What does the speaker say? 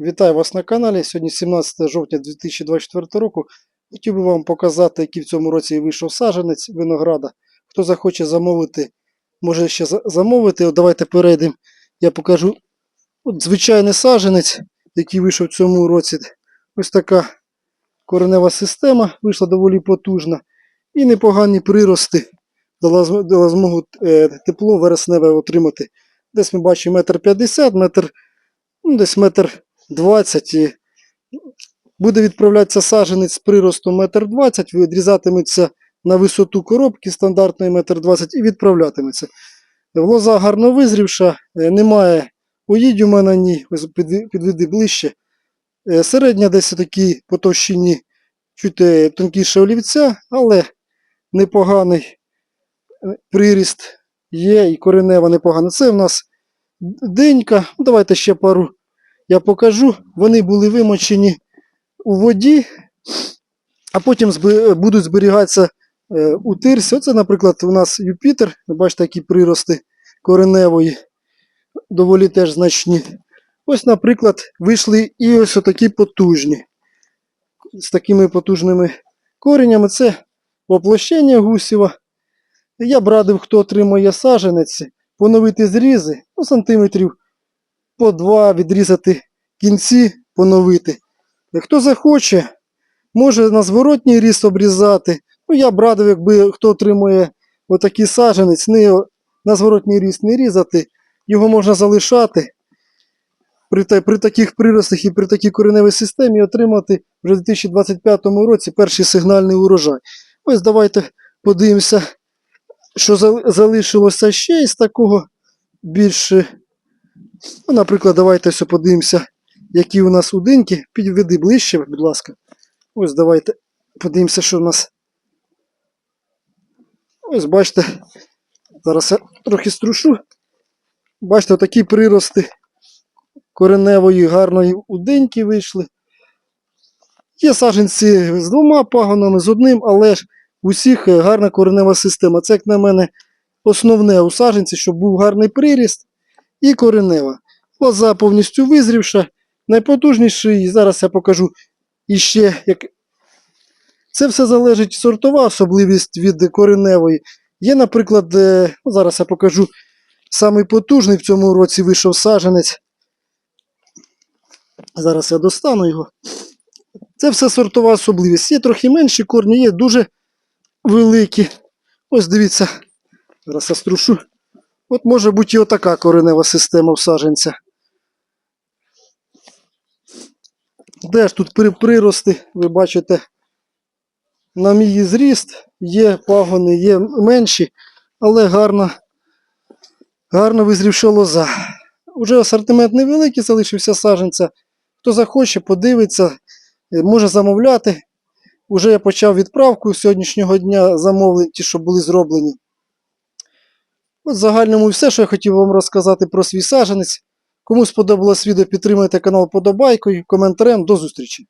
Вітаю вас на каналі. Сьогодні 17 жовтня 2024 року. Хотів би вам показати, який в цьому році вийшов саджанець винограда. Хто захоче замовити, може ще замовити. От давайте перейдемо. Я покажу от звичайний саджанець, який вийшов в цьому році. Ось така коренева система вийшла доволі потужна. І непогані прирости дала, змогу е, тепло вересневе отримати. Десь ми бачимо метр п'ятдесят, метр, ну, десь метр 20 і буде відправлятися саджанець з приростом метр 20, відрізатиметься на висоту коробки стандартної метр 20 і відправлятиметься. Лоза гарно визрівша, е, немає оїдюма на ній, ось підведи- ближче. Е, Середня десь такі по товщині чуть е, тонкіше олівця, але непоганий приріст є і коренева непогана. Це в нас денька. Ну, Давайте ще пару я покажу. Вони були вимочені у воді, а потім будуть зберігатися е, у тирсі. Оце, наприклад, у нас Юпітер. Бачите, які прирости кореневої, доволі теж значні. Ось, наприклад, вийшли і ось отакі потужні. З такими потужними коренями. Це воплощення гусєва. Я б радив, хто отримує саженець, поновити зрізи, ну, сантиметрів по два відрізати кінці, поновити. Хто захоче, може на зворотній ріст обрізати. Ну, я б радив, якби хто отримує отакий саженець, не на зворотній ріст не різати, його можна залишати. При, при таких приростах і при такій кореневій системі отримати вже в 2025 році перший сигнальний урожай. Ось давайте подивимося, що залишилося ще із такого більше. Ну, наприклад, давайте ось подивимося, які у нас удинки. Підведи ближче, будь ласка. Ось давайте подивимося, що у нас. Ось бачите, зараз я трохи струшу. Бачите, такі прирости кореневої гарної удинки вийшли. Є саджанці з двома пагонами, з одним, але ж у всіх е, гарна коренева система. Це, як на мене, основне у саджанці, щоб був гарний приріст і коренева. Лоза повністю визрівша, найпотужніший, зараз я покажу іще, як. Це все залежить сортова особливість від кореневої. Є, наприклад, е, ну, зараз я покажу самий потужний в цьому році вийшов саджанець. Зараз я достану його. Це все сортова особливість. Є трохи менші корні, є дуже великі. Ось дивіться, зараз я струшу. От може бути і отака коренева система в саджанця. Де ж тут при- прирости, ви бачите, на мій зріст є пагони, є менші, але гарно, гарно визрівша лоза. Уже асортимент невеликий залишився саджанця. Хто захоче, подивиться, може замовляти. Уже я почав відправку сьогоднішнього дня замовлень, ті, що були зроблені. От в загальному все, що я хотів вам розказати про свій саджанець. Кому сподобалось відео, підтримайте канал подобайкою, коментарем. До зустрічі!